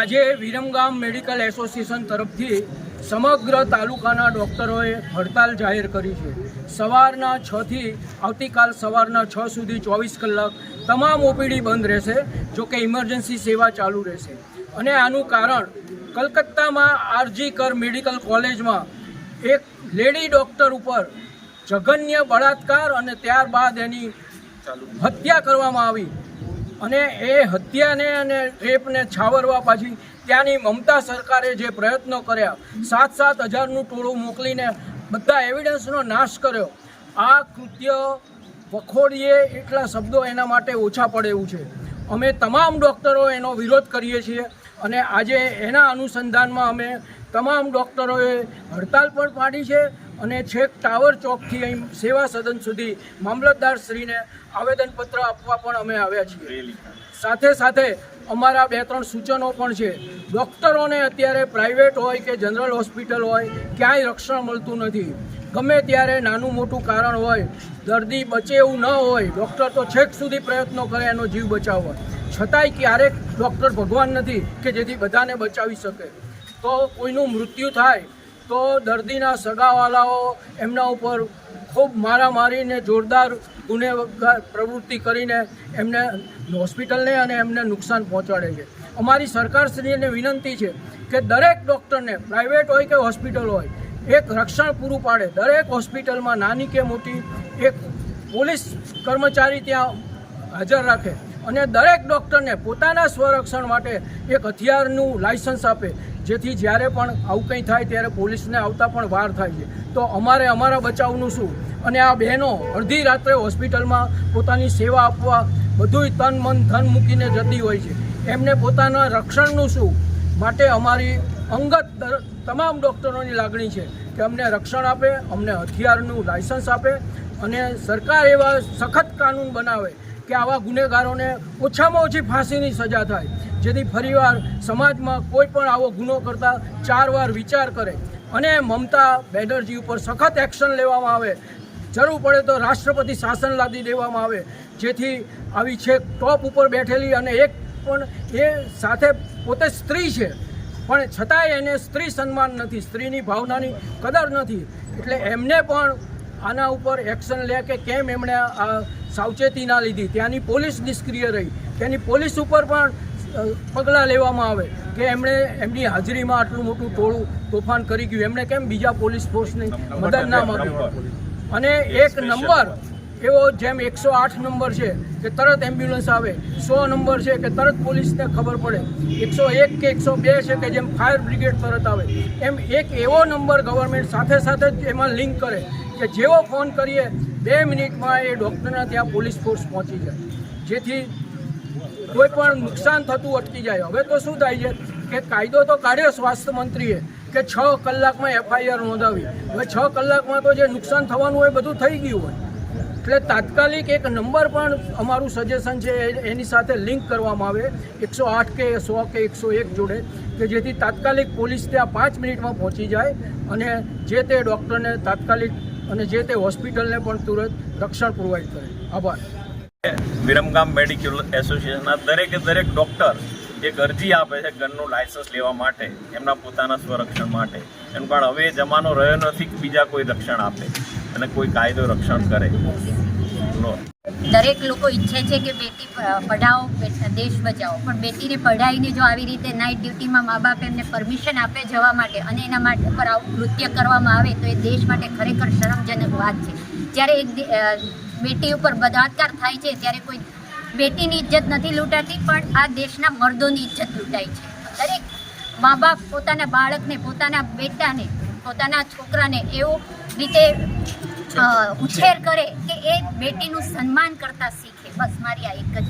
આજે Viramgam medical association તરફથી સમગ્ર તાલુકાના ડૉક્ટરોએ હડતાલ જાહેર કરી છે. સવારના છથી આવતીકાલ સવારના છ સુધી ચોવીસ કલાક તમામ ઓપીડી બંધ રહેશે, જો કે ઇમરજન્સી સેવા ચાલુ રહેશે. અને આનું કારણ, કલકત્તામાં આરજી કર મેડિકલ કોલેજમાં એક લેડી ડૉક્ટર ઉપર જઘન્ય બળાત્કાર અને ત્યારબાદ એની હત્યા કરવામાં આવી. અને એ હત્યાને અને રેપને છાવરવા પાછી ત્યાંની મમતા સરકારે જે પ્રયત્નો કર્યા સાત સાત હજારનું ટોળું મોકલીને બધા એવિડન્સનો નાશ કર્યો. આ કૃત્ય વખોડીએ એટલા શબ્દો એના માટે ઓછા પડે એવું છે. અમે તમામ ડૉક્ટરો એનો વિરોધ કરીએ છીએ અને આજે એના અનુસંધાનમાં અમે તમામ ડૉક્ટરોએ હડતાલ પણ પાડી છે અને છેક ટાવર ચોકથી અહીં સેવા સદન સુધી મામલતદારશ્રીને આવેદનપત્ર આપવા પણ અમે આવ્યા છીએ. સાથે સાથે અમારા બે ત્રણ સૂચનો પણ છે. ડૉક્ટરોને અત્યારે પ્રાઇવેટ હોય કે જનરલ હોસ્પિટલ હોય, ક્યાંય રક્ષણ મળતું નથી. ગમે ત્યારે નાનું મોટું કારણ હોય, દર્દી બચે એવું ન હોય, ડૉક્ટર તો છેક સુધી પ્રયત્નો કરે એનો જીવ બચાવવા. છતાંય ક્યારેક ડૉક્ટર ભગવાન નથી કે જેથી બધાને બચાવી શકે. તો કોઈનું મૃત્યુ થાય તો દર્દીના સગાવાલાઓ એમના ઉપર ખૂબ મારામારીને જોરદાર ગુનેગાર પ્રવૃત્તિ કરીને એમને હોસ્પિટલને અને એમને નુકસાન પહોંચાડે છે. અમારી સરકારશ્રીને વિનંતી છે કે દરેક ડૉક્ટરને, પ્રાઇવેટ હોય કે હોસ્પિટલ હોય, એક રક્ષણ પૂરું પાડે. દરેક હોસ્પિટલમાં નાની કે મોટી એક પોલીસ કર્મચારી ત્યાં હાજર રાખે. અને દરેક ડૉક્ટરને પોતાના સ્વરક્ષણ માટે એક હથિયારનું લાયસન્સ આપે. જેથી જ્યારે પણ આવું કંઈ થાય ત્યારે પોલીસને આવતા પણ વાર થાય છે. તો અમારે અમારા બચાવનું શું? અને આ બહેનો અડધી રાત્રે હોસ્પિટલમાં પોતાની સેવા આપવા બધુંય તન મન ધન મૂકીને જતી હોય છે. એમને પોતાના રક્ષણનું શું? માટે અમારી અંગત તમામ ડૉક્ટરોની લાગણી છે કે અમને રક્ષણ આપે, અમને હથિયારનું લાયસન્સ આપે અને સરકાર એવા સખત કાનૂન બનાવે કે આવા ગુનેગારોને ઓછામાં ઓછી ફાંસીની સજા થાય, જેથી ફરીવાર સમાજમાં કોઈ પણ આવો ગુનો કરતા ચાર વાર વિચાર કરે અને મમતા બેનર્જી ઉપર સખત એક્શન લેવામાં આવે. જરૂર પડે તો રાષ્ટ્રપતિ શાસન લાદી દેવામાં આવે, જેથી આવી છેક ટોપ ઉપર બેઠેલી અને એક પણ એ સાથે પોતે સ્ત્રી છે. પણ છતાંય એને સ્ત્રી સન્માન નથી, સ્ત્રીની ભાવનાની કદર નથી. એટલે એમને પણ આના ઉપર એક્શન લે કે કેમ એમણે આ સાવચેતી ના લીધી ત્યાંની પોલીસ નિષ્ક્રિય રહી. ત્યાંની પોલીસ ઉપર પણ પગલાં લેવામાં આવે કે એમણે એમની હાજરીમાં આટલું મોટું ટોળું તોફાન કરી ગયું. એમણે કેમ બીજા પોલીસ ફોર્સની મદદ ના માંગ્યું અને એક નંબર એવો જેમ એકસો આઠ નંબર છે કે તરત એમ્બ્યુલન્સ આવે. સો નંબર છે કે તરત પોલીસને ખબર પડે. એકસો એક કે એકસો બે છે કે જેમ ફાયર બ્રિગેડ તરત આવે. એમ એક એવો નંબર ગવર્મેન્ટ સાથે સાથે જ એમાં લિંક કરે કે જેવો ફોન કરીએ બે મિનિટમાં એ ડૉક્ટરના ત્યાં પોલીસ ફોર્સ પહોંચી જાય. જેથી કોઈ પણ નુકસાન થતું અટકી જાય. હવે તો શું થાય છે કે કાયદો તો કાઢ્યો સ્વાસ્થ્ય મંત્રીએ કે છ કલાકમાં એફઆઈઆર નોંધાવી. હવે છ કલાકમાં તો જે નુકસાન થવાનું હોય બધું થઈ ગયું હોય. એટલે તાત્કાલિક એક નંબર પણ અમારું સજેશન છે એની સાથે લિંક કરવામાં આવે. એકસો આઠ કે સો કે એકસો એક જોડે કે જેથી તાત્કાલિક પોલીસ ત્યાં પાંચ મિનિટમાં પહોંચી જાય અને જે તે ડૉક્ટરને તાત્કાલિક અને જે તે હોસ્પિટલને પણ તુરંત રક્ષણ પ્રોવાઈડ કરે. આભાર. વિરમગામ મેડિકલ એસોસિએશનના દરેકે દરેક ડૉક્ટર એક અરજી આપે છે ગનનું લાયસન્સ લેવા માટે, એમના પોતાના સ્વરક્ષણ માટે. એનું કારણ હવે જમાનો રહ્યો નથી બીજા કોઈ રક્ષણ આપે અને કોઈ કાયદો રક્ષણ કરે. દરેક લોકો ઈચ્છે છે કે બેટી પઢાઓ દેશ બચાવો. પણ બેટીને પઢાઈને જો આવી રીતે નાઇટ ડ્યુટીમાં મા બાપ એમને પરમિશન આપે જવા માટે અને એના માટે પર આવું કૃત્ય કરવામાં આવે તો એ દેશ માટે ખરેખર શરમજનક વાત છે. જ્યારે એક બેટી ઉપર બળાત્કાર થાય છે ત્યારે કોઈ બેટીની ઇજ્જત નથી લૂંટાતી, પણ આ દેશના મર્દોની ઇજ્જત લૂંટાય છે. દરેક મા બાપ પોતાના બાળકને, પોતાના બેટાને, પોતાના છોકરાને એવું રીતે ઉછેર કરે એ બેટીનું સન્માન કરતા શીખે. બસ મારી આ એક જ